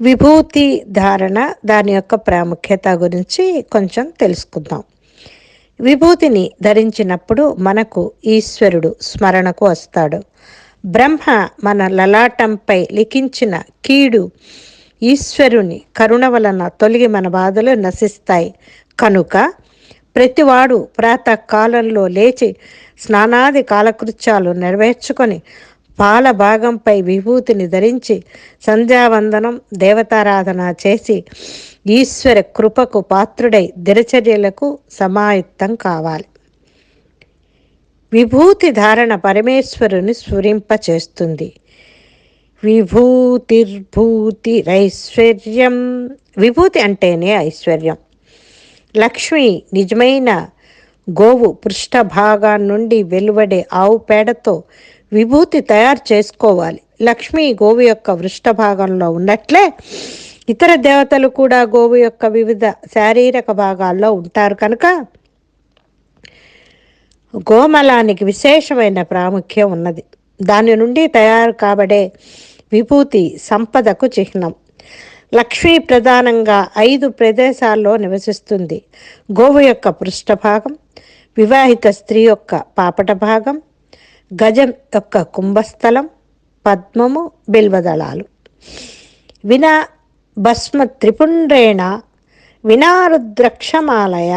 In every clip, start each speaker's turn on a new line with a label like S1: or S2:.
S1: విభూతి ధారణ దాని యొక్క ప్రాముఖ్యత గురించి కొంచెం తెలుసుకుందాం. విభూతిని ధరించినప్పుడు మనకు ఈశ్వరుడు స్మరణకు వస్తాడు. బ్రహ్మ మన లలాటంపై లిఖించిన కీడు ఈశ్వరుని కరుణ వలన తొలగి మన బాధలు నశిస్తాయి. కనుక ప్రతివాడు ప్రాతకాలంలో లేచి స్నానాది కాలకృత్యాలు నెరవేర్చుకొని పాల భాగంపై విభూతిని ధరించి సంధ్యావందనం దేవతారాధన చేసి ఈశ్వర కృపకు పాత్రుడై దినచర్యలకు సమాయుక్తం కావాలి. విభూతి ధారణ పరమేశ్వరుని స్ఫురింపచేస్తుంది. విభూతిర్భూతిరైశ్వర్యం విభూతి అంటేనే ఐశ్వర్యం. లక్ష్మి నిజమైన గోవు పృష్ఠభాగా నుండి వెలువడే ఆవు పేడతో విభూతి తయారు చేసుకోవాలి. లక్ష్మి గోవు యొక్క పృష్ఠభాగంలో ఉన్నట్లే ఇతర దేవతలు కూడా గోవు యొక్క వివిధ శారీరక భాగాల్లో ఉంటారు కనుక గోమలానికి విశేషమైన ప్రాముఖ్యం ఉన్నది. దాని నుండి తయారు కాబడే విభూతి సంపదకు చిహ్నం. లక్ష్మీ ప్రధానంగా ఐదు ప్రదేశాల్లో నివసిస్తుంది. గోవు యొక్క పృష్ఠభాగం వివాహిత స్త్రీ యొక్క పాపట భాగం గజం యొక్క కుంభస్థలం పద్మము బిల్వదళాలు. వినా భస్మ త్రిపుండ్రేణ వినారుద్రక్షమాలయ.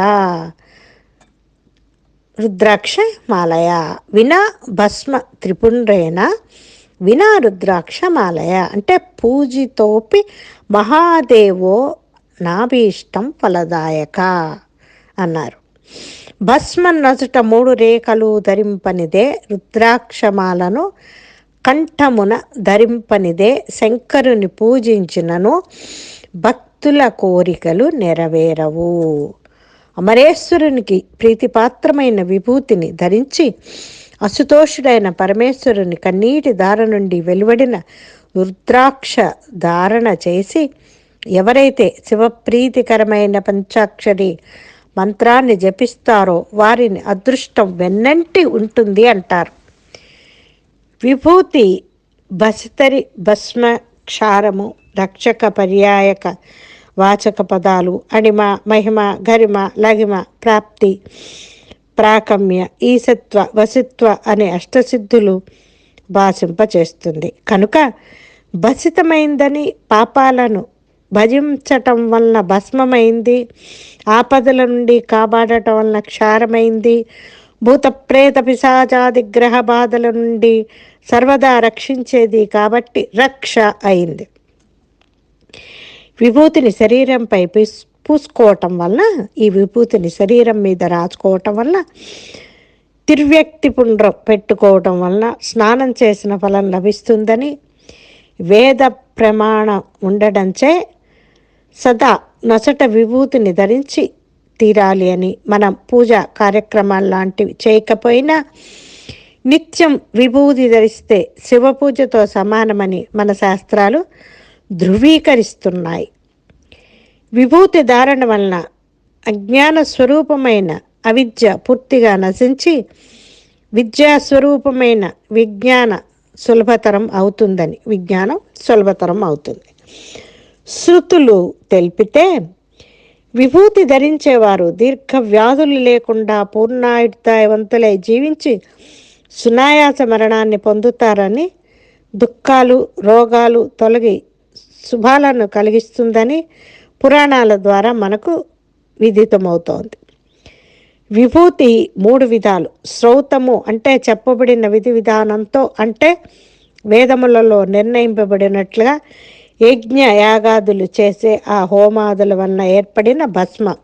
S1: రుద్రాక్ష మాలయ వినా భస్మ త్రిపుండ్రేణ వినా రుద్రాక్షమాలయ అంటే పూజితోపి మహాదేవో నాభీష్టం ఫలదాయక అన్నారు. భస్మ నచుట మూడు రేఖలు ధరింపనిదే రుద్రాక్షమాలను కంఠమున ధరింపనిదే శంకరుని పూజించినను భక్తుల కోరికలు నెరవేరవు. అమరేశ్వరునికి ప్రీతిపాత్రమైన విభూతిని ధరించి అసుతోషుడైన పరమేశ్వరుని కన్నీటి దార నుండి వెలువడిన రుద్రాక్ష ధారణ చేసి ఎవరైతే శివప్రీతికరమైన పంచాక్షరి మంత్రాన్ని జపిస్తారో వారిని అదృష్టం వెన్నంటి ఉంటుంది అంటారు. విభూతి బసితరి భస్మ క్షారము రక్షక పర్యాయక వాచక పదాలు అణిమ మహిమ గరిమ లగిమ ప్రాప్తి ప్రాకమ్య ఈసత్వ వసిత్వ అనే అష్టసిద్ధులు భాషింపచేస్తుంది. కనుక భసితమైందని పాపాలను భజించటం వలన భస్మమైంది. ఆపదల నుండి కాపాడటం వలన క్షారమైంది. భూత ప్రేత పిశాచాది గ్రహ బాధల నుండి సర్వదా రక్షించేది కాబట్టి రక్ష అయింది. విభూతిని శరీరంపై పూసుకోవటం వల్ల ఈ విభూతిని శరీరం మీద రాచుకోవటం వల్ల తిర్వ్యక్తి పుండ్రం పెట్టుకోవటం వలన స్నానం చేసిన ఫలం లభిస్తుందని వేద ప్రమాణం ఉండడంచే సదా నొసట విభూతిని ధరించి తీరాలి అని మనం పూజ కార్యక్రమాలు లాంటివి చేయకపోయినా నిత్యం విభూతి ధరిస్తే శివ పూజతో సమానమని మన శాస్త్రాలు ధృవీకరిస్తున్నాయి. విభూతి ధారణ వలన అజ్ఞాన స్వరూపమైన అవిద్య పూర్తిగా నశించి విద్యా స్వరూపమైన విజ్ఞాన సులభతరం అవుతుందని విజ్ఞానం సులభతరం అవుతుంది. శృతులు తెలిపితే విభూతి ధరించేవారు దీర్ఘ వ్యాధులు లేకుండా పూర్ణాయుర్దాయవంతులై జీవించి సునాయాస మరణాన్ని పొందుతారని దుఃఖాలు రోగాలు తొలగి శుభాలను కలిగిస్తుందని పురాణాల ద్వారా మనకు విదితమవుతోంది. విభూతి మూడు విధాలు. శ్రౌతము అంటే చెప్పబడిన విధి విధానంతో అంటే వేదములలో నిర్ణయింపబడినట్లుగా యజ్ఞ యాగాదులు చేసే ఆ హోమాదుల వలన ఏర్పడిన భస్మ.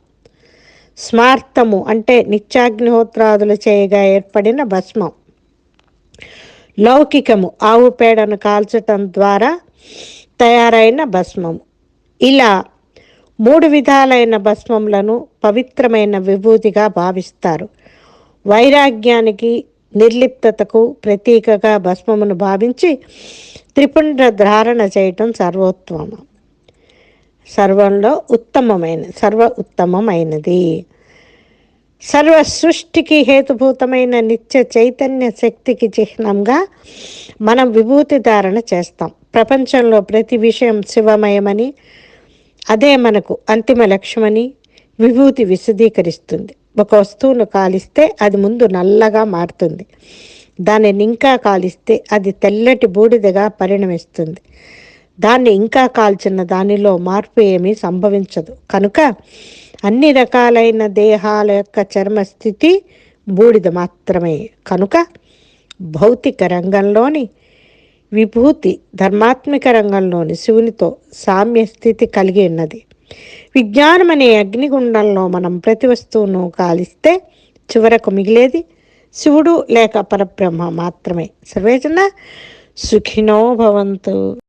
S1: స్మార్తము అంటే నిత్యాగ్నిహోత్రాదులు చేయగా ఏర్పడిన భస్మం. లౌకికము ఆవు పేడను కాల్చటం ద్వారా తయారైన భస్మము ఇలా మూడు విధాలైన భస్మములను పవిత్రమైన విభూతిగా భావిస్తారు. వైరాగ్యానికి నిర్లిప్తతకు ప్రతీకగా భస్మమును భావించి త్రిపుండ్ర ధారణ చేయటం సర్వోత్తమం. సర్వంలో ఉత్తమమైన సర్వ ఉత్తమమైనది. సర్వ సృష్టికి హేతుభూతమైన నిత్య చైతన్య శక్తికి చిహ్నంగా మనం విభూతి ధారణ చేస్తాం. ప్రపంచంలో ప్రతి విషయం శివమయమని అదే మనకు అంతిమ లక్ష్యమని విభూతి విశదీకరిస్తుంది. ఒక వస్తువును కాలిస్తే అది ముందు నల్లగా మారుతుంది. దానిని ఇంకా కాలిస్తే అది తెల్లటి బూడిదగా పరిణమిస్తుంది. దాన్ని ఇంకా కాల్చిన దానిలో మార్పు ఏమీ సంభవించదు. కనుక అన్ని రకాలైన దేహాల యొక్క చర్మ స్థితి బూడిద మాత్రమే. కనుక భౌతిక రంగంలోని విభూతి ధర్మాత్మిక రంగంలోని శివునితో సామ్య స్థితి కలిగి ఉన్నది. విజ్ఞానం అనే అగ్నిగుండంలో మనం ప్రతి వస్తువును కాలిస్తే చివరకు మిగిలేది శివుడు లేక పరబ్రహ్మ మాత్రమే. సర్వేజన సుఖినో భవంతు.